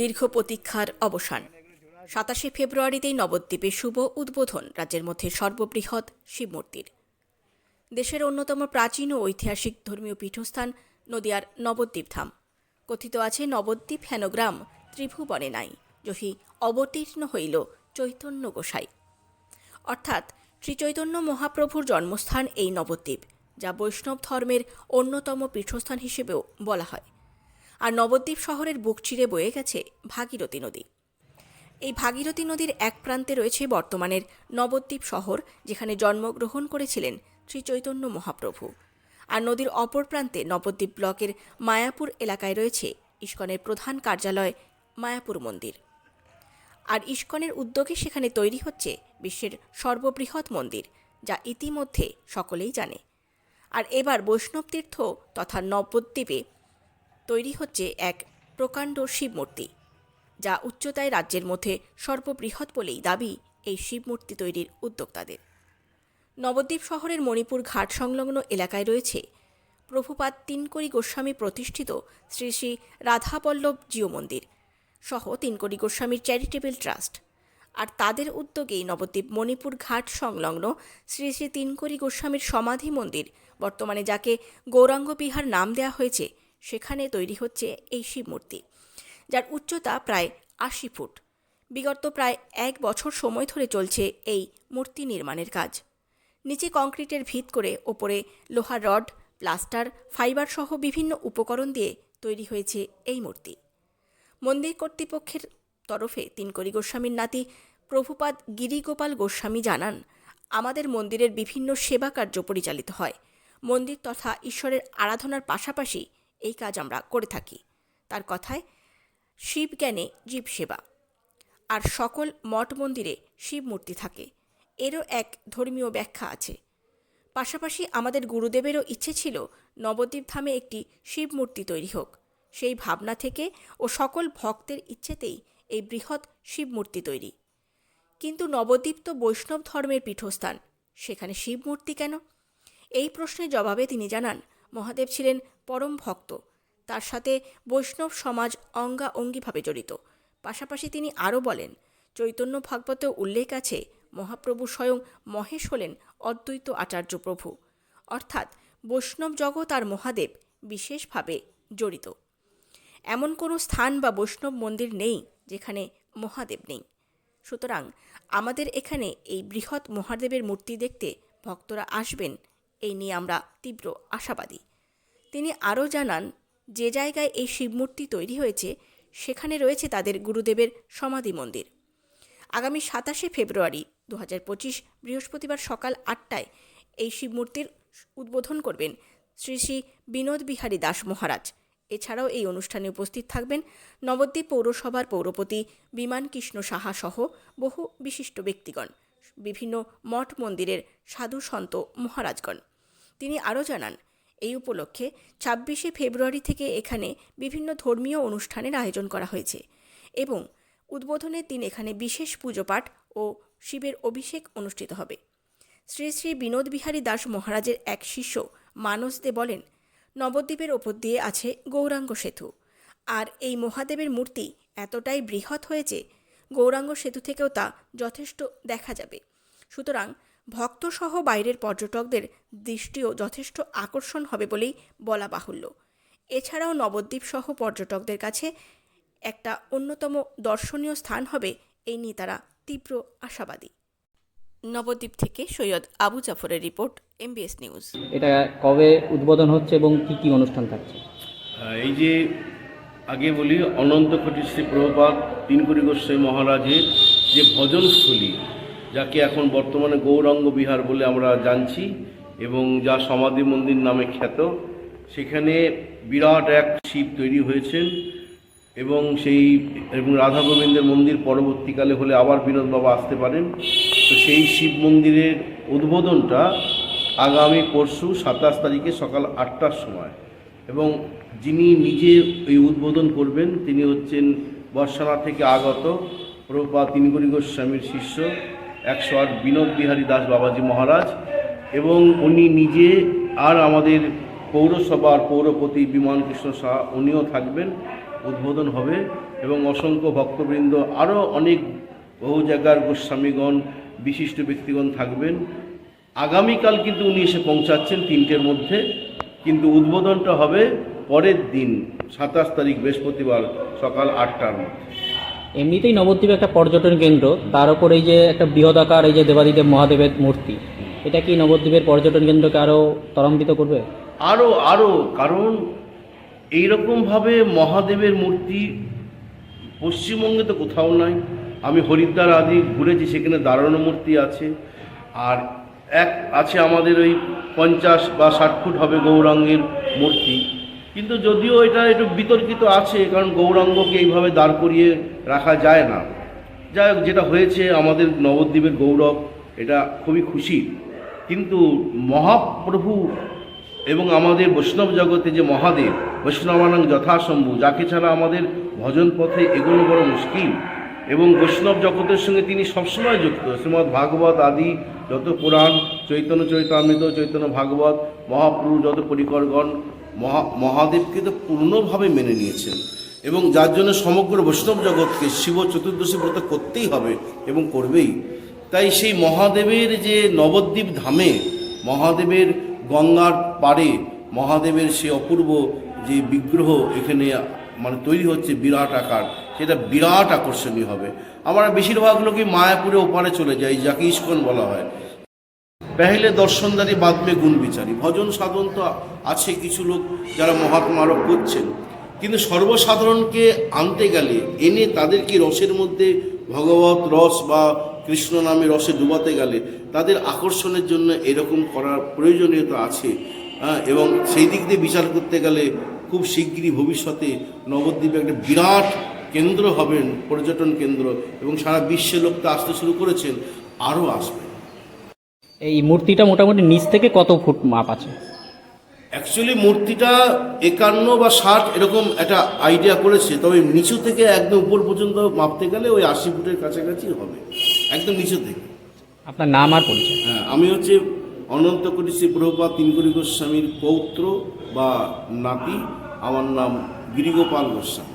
দীর্ঘ প্রতীক্ষার অবসান। সাতাশে ফেব্রুয়ারিতেই নবদ্বীপে শুভ উদ্বোধন, রাজ্যের মধ্যে সর্ববৃহৎ শিবমূর্তির। দেশের অন্যতম প্রাচীন ও ঐতিহাসিক ধর্মীয় পীঠস্থান নদিয়ার নবদ্বীপ ধাম। কথিত আছে, নবদ্বীপ হেনগ্রাম ত্রিভুবনে নাই, যহি অবতীর্ণ হইল চৈতন্য গোসাই। অর্থাৎ শ্রীচৈতন্য মহাপ্রভুর জন্মস্থান এই নবদ্বীপ, যা বৈষ্ণব ধর্মের অন্যতম পীঠস্থান হিসেবেও বলা হয়। আর নবদ্বীপ শহরের বুক চিরে বয়ে গেছে ভাগীরথী নদী। এই ভাগীরথী নদীর এক প্রান্তে রয়েছে বর্তমানের নবদ্বীপ শহর, যেখানে জন্মগ্রহণ করেছিলেন শ্রী চৈতন্য মহাপ্রভু। আর নদীর অপর প্রান্তে নবদ্বীপ ব্লকের মায়াপুর এলাকায় রয়েছে ইস্কনের প্রধান কার্যালয় মায়াপুর মন্দির। আর ইস্কনের উদ্যোগে সেখানে তৈরি হচ্ছে বিশ্বের সর্ববৃহৎ মন্দির, যা ইতিমধ্যে সকলেই জানে। আর এবার বৈষ্ণব তীর্থ তথা নবদ্বীপে তৈরি হচ্ছে এক প্রকাণ্ড শিব মূর্তি, যা উচ্চতায় রাজ্যের মধ্যে সর্ববৃহৎ বলেই দাবি এই শিব মূর্তি তৈরির উদ্যোক্তাদের। নবদ্বীপ শহরের মণিপুর ঘাট সংলগ্ন এলাকায় রয়েছে প্রভুপাত তিনকড়ি গোস্বামী প্রতিষ্ঠিত শ্রী শ্রী রাধাবল্লভ জিও মন্দির সহ তিনকড়ি গোস্বামীর চ্যারিটেবল ট্রাস্ট। আর তাদের উদ্যোগেই নবদ্বীপ মণিপুর ঘাট সংলগ্ন শ্রী শ্রী তিনকড়ি গোস্বামীর সমাধি মন্দির বর্তমানে যাকে গৌরাঙ্গ বিহার নাম দেওয়া হয়েছে সেখানে তৈরি হচ্ছে এই শিব মূর্তি, যার উচ্চতা প্রায় আশি ফুট। বিগত প্রায় এক বছর সময় ধরে চলছে এই মূর্তি নির্মাণের কাজ। নিচে কংক্রিটের ভিত করে ওপরে লোহার রড, প্লাস্টার, ফাইবার সহ বিভিন্ন উপকরণ দিয়ে তৈরি হয়েছে এই মূর্তি। মন্দির কর্তৃপক্ষের তরফে তিনকরি গোস্বামীর নাতি প্রভুপাদ গিরিগোপাল গোস্বামী জানান, আমাদের মন্দিরের বিভিন্ন সেবা কার্য পরিচালিত হয়। মন্দির তথা ঈশ্বরের আরাধনার পাশাপাশি এই কাজ আমরা করে থাকি। তার কথায় শিব জ্ঞানে জীব সেবা। আর সকল মঠ মন্দিরে শিব মূর্তি থাকে। এরও এক ধর্মীয় ব্যাখ্যা আছে। পাশাপাশি আমাদের গুরুদেবেরও ইচ্ছে ছিল নবদ্বীপ ধামে একটি শিব মূর্তি তৈরি হোক। সেই ভাবনা থেকে ও সকল ভক্তের ইচ্ছেতেই এই বৃহৎ শিব মূর্তি তৈরি। কিন্তু নবদ্বীপ তো বৈষ্ণব ধর্মের পীঠস্থান। সেখানে শিব মূর্তি কেন? এই প্রশ্নের জবাবে তিনি জানান, মহাদেব ছিলেন পরম ভক্ত। তার সাথে বৈষ্ণব সমাজ অঙ্গা অঙ্গিভাবে জড়িত। পাশাপাশি তিনি আরও বলেন, চৈতন্য ভাগবতে উল্লেখ আছে, মহাপ্রভু স্বয়ং মহেশ হলেন অদ্বৈত আচার্য প্রভু। অর্থাৎ বৈষ্ণব জগৎ আর মহাদেব বিশেষভাবে জড়িত। এমন কোনো স্থান বা বৈষ্ণব মন্দির নেই যেখানে মহাদেব নেই। সুতরাং আমাদের এখানে এই বৃহৎ মহাদেবের মূর্তি দেখতে ভক্তরা আসবেন, এই নিয়ে আমরা তীব্র আশাবাদী। তিনি আরও জানান, যে জায়গায় এই শিবমূর্তি তৈরি হয়েছে, সেখানে রয়েছে তাদের গুরুদেবের সমাধি মন্দির। আগামী সাতাশে ফেব্রুয়ারি দু বৃহস্পতিবার সকাল আটটায় এই শিবমূর্তির উদ্বোধন করবেন শ্রী শ্রী বিনোদ বিহারী দাস মহারাজ। এছাড়াও এই অনুষ্ঠানে উপস্থিত থাকবেন নবদ্বীপ পৌরসভার পৌরপতি বিমান কৃষ্ণ সাহা সহ বহু বিশিষ্ট ব্যক্তিগণ, বিভিন্ন মঠ মন্দিরের সাধু সন্ত মহারাজগণ। তিনি আরও জানান এই উপলক্ষে ছাব্বিশে ফেব্রুয়ারি থেকে এখানে বিভিন্ন ধর্মীয় অনুষ্ঠানের আয়োজন করা হয়েছে এবং উদ্বোধনের দিন এখানে বিশেষ পুজোপাঠ ও শিবের অভিষেক অনুষ্ঠিত হবে। শ্রী শ্রী বিনোদ বিহারী দাস মহারাজের এক শিষ্য মানস দে বলেন, নবদ্বীপের ওপর দিয়ে আছে গৌরাঙ্গ সেতু। আর এই মহাদেবের মূর্তি এতটাই বৃহৎ হয়েছে, গৌরাঙ্গ সেতু থেকেও তা যথেষ্ট দেখা যাবে। সুতরাং ভক্তসহ বাইরের পর্যটকদের দৃষ্টিও যথেষ্ট আকর্ষণ হবে বলেই বলা বাহুল্য। এছাড়াও নবদ্বীপ সহ পর্যটকদের কাছে একটা অন্যতম দর্শনীয় স্থান হবে এই নিয়ে তারা তীব্র আশাবাদী। নবদ্বীপ থেকে সৈয়দ আবু জাফরের রিপোর্ট এমবিএস নিউজ। এটা কবে উদ্বোধন হচ্ছে এবং কি কি অনুষ্ঠান থাকছে? এই যে আগে বলি অনন্ত কোটি শ্রী প্রভুপাদ তিনকুড়ি গোস্বামী মহারাজের যে ভজনস্থলী যাকে এখন বর্তমানে গৌরাঙ্গ বিহার বলে আমরা জানছি এবং যা সমাধি মন্দির নামে খ্যাত। সেখানে বিরাট এক শিব তৈরি হয়েছেন এবং সেই এবং রাধা গোবিন্দের মন্দির পরবর্তীকালে হলে আবার বিনোদ বাবা আসতে পারেন। তো সেই শিব মন্দিরের উদ্বোধনটা আগামী পরশু সাতাশ তারিখে সকাল আটটার সময়। এবং যিনি নিজে এই উদ্বোধন করবেন, তিনি হচ্ছেন বর্ষানা থেকে আগত প্রভুপাদ তিনগুরি গোস্বামীর শিষ্য। একশো আট বিনোদ বিহারী দাস বাবাজি মহারাজ এবং উনি নিজে আর আমাদের পৌরসভার পৌরপতি বিমান কৃষ্ণ শাহ উনিও থাকবেন, উদ্বোধন হবে এবং অসংখ্য ভক্তবৃন্দ, আরও অনেক বহু জায়গার গোস্বামীগণ, বিশিষ্ট ব্যক্তিগণ থাকবেন। আগামীকাল কিন্তু উনি এসে পৌঁছাচ্ছেন তিনটের মধ্যে, কিন্তু উদ্বোধনটা হবে পরের দিন, সাতাশ তারিখ বৃহস্পতিবার সকাল আটটার মধ্যে। এমনিতেই নবদ্বীপে একটা পর্যটন কেন্দ্র, তার উপর এই যে একটা বৃহদাকার এই যে দেবাদিদেব মহাদেবের মূর্তি, এটা কি নবদ্বীপের পর্যটন কেন্দ্রকে আরও ত্বরান্বিত করবে? আরও আরও কারণ এইরকমভাবে মহাদেবের মূর্তি পশ্চিমবঙ্গে তো কোথাও নাই। আমি হরিদ্বার আদি ঘুরেছি, সেখানে দাঁড়ানো মূর্তি আছে। আর এক আছে আমাদের ওই পঞ্চাশ বা ষাট ফুট হবে গৌরাঙ্গের মূর্তি। কিন্তু যদিও এটা একটু বিতর্কিত আছে, কারণ গৌরাঙ্গকে এইভাবে দাঁড় করিয়ে রাখা যায় না। যাই হোক, যেটা হয়েছে, আমাদের নবদ্বীপের গৌরব, এটা খুবই খুশি। কিন্তু মহাপ্রভু এবং আমাদের বৈষ্ণব জগতে যে মহাদেব বৈষ্ণবানাং যথাসম্ভু যাকে ছাড়া আমাদের ভজন পথে এগোনো বড় মুশকিল। এবং বৈষ্ণব জগতের সঙ্গে তিনি সবসময় যুক্ত। শ্রীমৎ ভাগবত আদি যত পুরাণ, চৈতন্য চৈতামৃত চৈতন্য ভাগবত, মহাপ্রভু যত পরিকরগণ মহা মহাদেবকে তো পূর্ণভাবে মেনে নিয়েছেন। এবং যার জন্য সমগ্র বৈষ্ণব জগৎকে শিব চতুর্দশী ব্রত করতেই হবে এবং করবেই। তাই সেই মহাদেবের যে নবদ্বীপ ধামে, মহাদেবের গঙ্গার পাড়ে, মহাদেবের সে অপূর্ব যে বিগ্রহ এখানে মানে তৈরি হচ্ছে বিরাট আকার, সেটা বিরাট আকর্ষণীয় হবে। আমরা বেশিরভাগ লোকই মায়াপুরে ওপারে চলে যাই, যাকে ইস্কন বলা হয়। পেহলে দর্শনদারি বাদমে গুণ বিচারী। ভজন সাধন তো আছে কিছু লোক যারা মহাত্মারও করছেন। কিন্তু সর্বসাধারণকে আনতে গেলে এনে তাদেরকে রসের মধ্যে ভগবত রস বা কৃষ্ণ নামে রসে ডুবাতে গেলে তাদের আকর্ষণের জন্য এরকম করার প্রয়োজনীয়তা আছে? হ্যাঁ, এবং সেই দিক দিয়ে বিচার করতে গেলে খুব শিগগিরই ভবিষ্যতে নবদ্বীপে একটা বিরাট কেন্দ্র হবেন পর্যটন কেন্দ্র এবং সারা বিশ্বে লোক তো আসতে শুরু করেছেন আরও আসবে এই মূর্তিটা মোটামুটি নিচ থেকে কত ফুট মাপ আছে? অ্যাকচুয়ালি মূর্তিটা একান্ন বা ষাট এরকম একটা আইডিয়া করেছে তবে নিচু থেকে একদম উপর পর্যন্ত মাপতে গেলে ওই আশি ফুটের কাছাকাছি হবে একদম নিচু থেকে। আপনার নাম আর পরিচয়? হ্যাঁ আমি হচ্ছে অনন্ত কোটি শ্রী প্রভুপাদ তিনকড়ি গোস্বামীর পৌত্র বা নাতি আমার নাম গিরিগোপাল গোস্বামী।